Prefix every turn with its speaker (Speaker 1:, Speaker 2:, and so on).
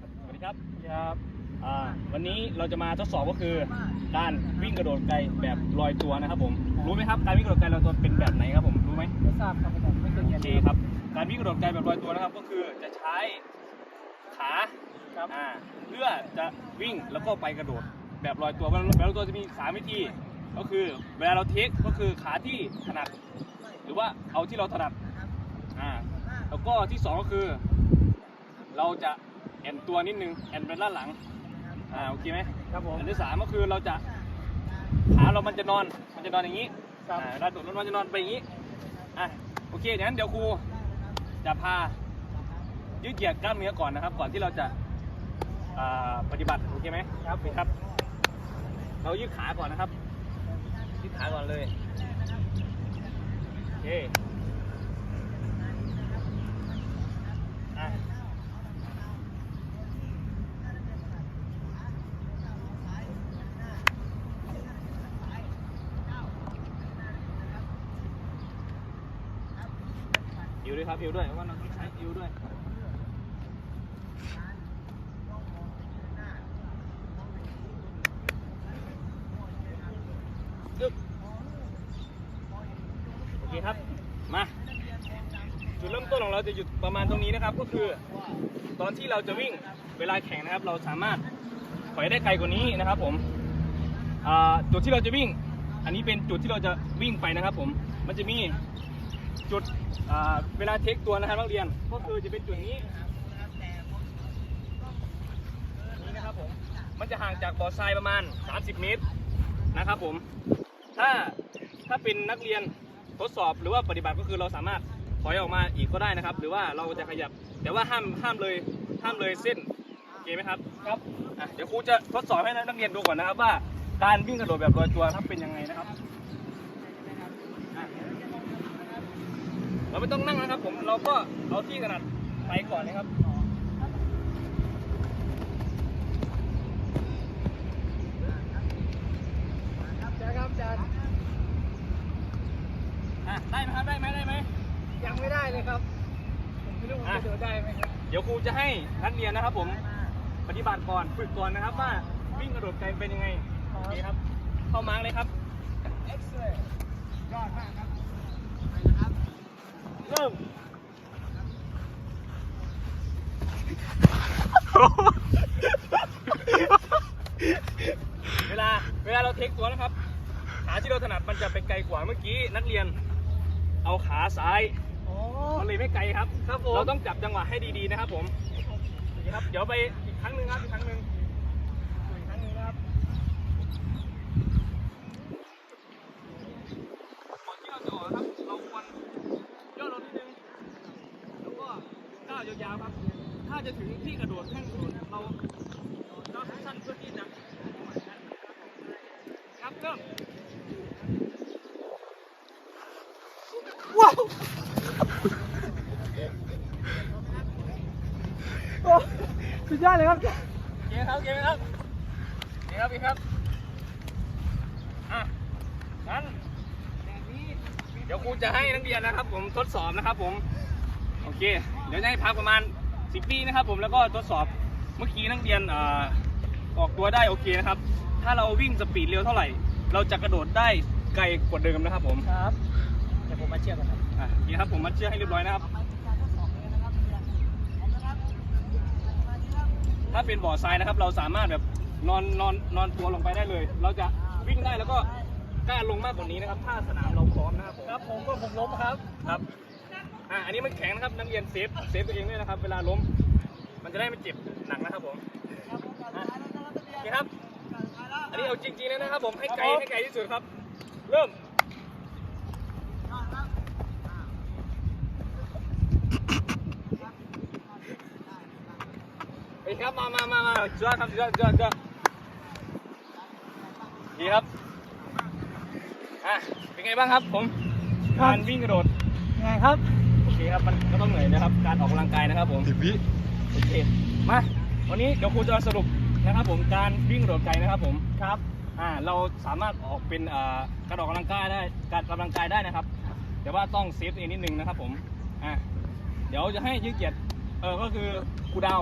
Speaker 1: ครับสวัสดีครับครับอ่าวันนี้เราจะมาทดสอบก็คือการวิ่งกระโดดไกลแบบลอยตัวนะครับผมรู้ไหมครับการวิ่งกระโดดไกลลอยตัวเป็นแบบไหนครับผมรู้ไหม
Speaker 2: ไม่ทราบครับผมไม่เคยเรีย
Speaker 1: โอนเคครับการวิ่งกระโดดไกลแบบลอยตัวนะครับ ก็คือจะใช้ขา
Speaker 2: ครับ
Speaker 1: อ่าเพื่อจะวิ่งแล้วก็ไปกระโดดแบบลอยตัวแบบลอยตัวจะมีสามวิธีก็คือเวลาเราเทคก็คือขาที่ถนัดหรือว่าเอาที่เราถนัดอ่าแล้วก็ที่สองก็คือ เราจะ แอนตัวนิดนึงแอนไปด้านหลังอ่าโอเคไหม
Speaker 2: ครับผม
Speaker 1: อันที่สามก็คือเราจะขาเรามันจะนอนมันจะนอนอย่างนี้
Speaker 2: ครับ
Speaker 1: อ่าเราโดดมันจะนอนไปอย่างนี้อะโอเคงั้นเดี๋ยวครูจะพายืดเหยียดกล้ามเนื้อก่อนนะครับ ก่อนที่เราจะอ่าปฏิบัติโอเคไหมครับครับ เรายืดขาก่อนนะครับยืดขาก่อนเลยโอเค อิวด้วยครับอิวด้วยเพราะว่าเราต้องใช้อิวด้วยยึบโอเคครับมาจุดเริ่มต้นของเราจะหยุดประมาณตรงนี้นะครับ ก็คือ ตอนที่เราจะวิ่งเวลาแข่งนะครับ เราสามารถถอยได้ไกลกว่านี้นะครับผมจุดที่เราจะวิ่ง อันนี้เป็นจุดที่เราจะวิ่งไปนะครับ ผมมันจะมี จุดอ่าเวลาเทคตัวนะครับนักเรียนก็คือจะเป็นจุดนี้นี่นะครับผมมันจะห่างจากบ่อทรายประมาณ 30 เมตรนะครับผมถ้าถ้าเป็นนักเรียนทดสอบหรือว่าปฏิบัติก็คือเราสามารถถอยออกมาอีกก็ได้นะครับ หรือว่าเราจะขยับแต่ว่าห้ามห้ามเลยห้ามเลยเส้นโอเคไหมครับ
Speaker 2: ครับ
Speaker 1: อะเดี๋ยวครูจะทดสอบให้นักเรียนดูก่อนนะครับว่าการวิ่งกระโดดแบบลอยตัวครับเป็นยังไงนะครับอะ เราไม่ต้องนั่งนะครับ ผมเราก็เอาที่ถนัดไปก่อนนะครับ
Speaker 2: จ้าครับจ้า
Speaker 1: อะได้ไหมครับได้ไหมได้ไหม
Speaker 2: ยังไม่ได้เลยครับผมไม่รู้ว่าจะเดินได้ไหมครับ
Speaker 1: เดี๋ยวครูจะให้นักเรียนนะครับ ผมปฏิบัติก่อนฝึกก่อนนะครับว่าวิ่งกระโดดไกลเป็นยังไงโอเคครับ เข้ามาร์กเลยครับ
Speaker 2: เอ็กซ์เลยยอดมากครับ
Speaker 1: เริ่มเวลาเวลาเราเทคตัวนะครับ ขาที่เราถนัดมันจะไปไกลกว่าเมื่อกี้นักเรียน เอาขาซ้าย
Speaker 2: โอ้
Speaker 1: มันเลยไม่ไกลครับ
Speaker 2: ครับผม
Speaker 1: เราต้องจับจังหวะให้ดีๆนะครับผมโอเคครับ เดี๋ยวไปอีกครั้งหนึ่งครับอีกครั้งหนึ่งอีกครั้งหนึ่งนะครับก่อนที่เราจะออกนะครับ เราควรย่อลงนิดนึง แล้วก็ก้าวยาวๆครับ ถ้าจะถึงที่กระโดดแท่งโดดเราก้าสั้นเพื่อที่จะครับเริ่ม
Speaker 2: ว้าวโอ้สุดยอดเลยครับ
Speaker 1: เกมครับเกมครับเกมครับเกมครับอะงั้นเดี๋ยวครูจะให้นักเรียนนะครับ ผมทดสอบนะครับ ผม โอเค เดี๋ยวจะให้พักประมาณ 10ปีนะครับผมแล้วก็ทดสอบเมื่อกี้นักเรียนเอ่อออกตัวได้โอเคนะครับ ถ้าเราวิ่งสปีดเร็วเท่าไหร่ เราจะกระโดดได้ไกลกว่าเดิมนะครับผม
Speaker 2: ครับเดี๋ยวผมมาเชื่อกันครับ
Speaker 1: อะนี่ครับผมมัดเชือกให้เรียบร้อยนะครับ ถ้าเป็นบ่อทรายนะครับ เราสามารถแบบนอนนอนนอนตัวลงไปได้เลย เราจะวิ่งได้แล้วก็กล้าลงมากกว่านี้นะครับ ถ้าสนามเราพร้อมนะครับผม
Speaker 2: ครับผมก็ผมล้มครับ
Speaker 1: ครับ อะอันนี้มันแข็งนะครับนักเรียนเซฟเซฟตัวเองด้วยนะครับ เวลาล้ม มันจะได้ไม่เจ็บหนักนะครับผมอะโอเคครับ อันนี้เอาจริงๆเลยนะครับผมให้ไกลให้ไกลที่สุดครับ เริ่มไปครับมามามามาเจอครับเจอเจอเจอดีครับอะเป็นไงบ้างครับผม
Speaker 2: ครับ
Speaker 1: การวิ่งกระโดด
Speaker 2: ยังไงครับ
Speaker 1: โอ เคครับมันก็ต้องเหนื่อยนะครับ การออกกำลังกายนะครับผม
Speaker 3: สิบวิ
Speaker 1: โอเคมาวันนี้เดี๋ยวครูจะสรุปนะครับผมการวิ่งกระโดดไกลนะครับผม
Speaker 2: ครับ
Speaker 1: อ่าเราสามารถออกเป็นอ่าการออกกำลังกายได้การออกกำลังกายได้นะครับ แต่ว่าต้องเซฟตัวเองนิดนึงนะครับผมอ่าเดี๋ยวจะให้ยืดเหยียดเออก็คือครูดาว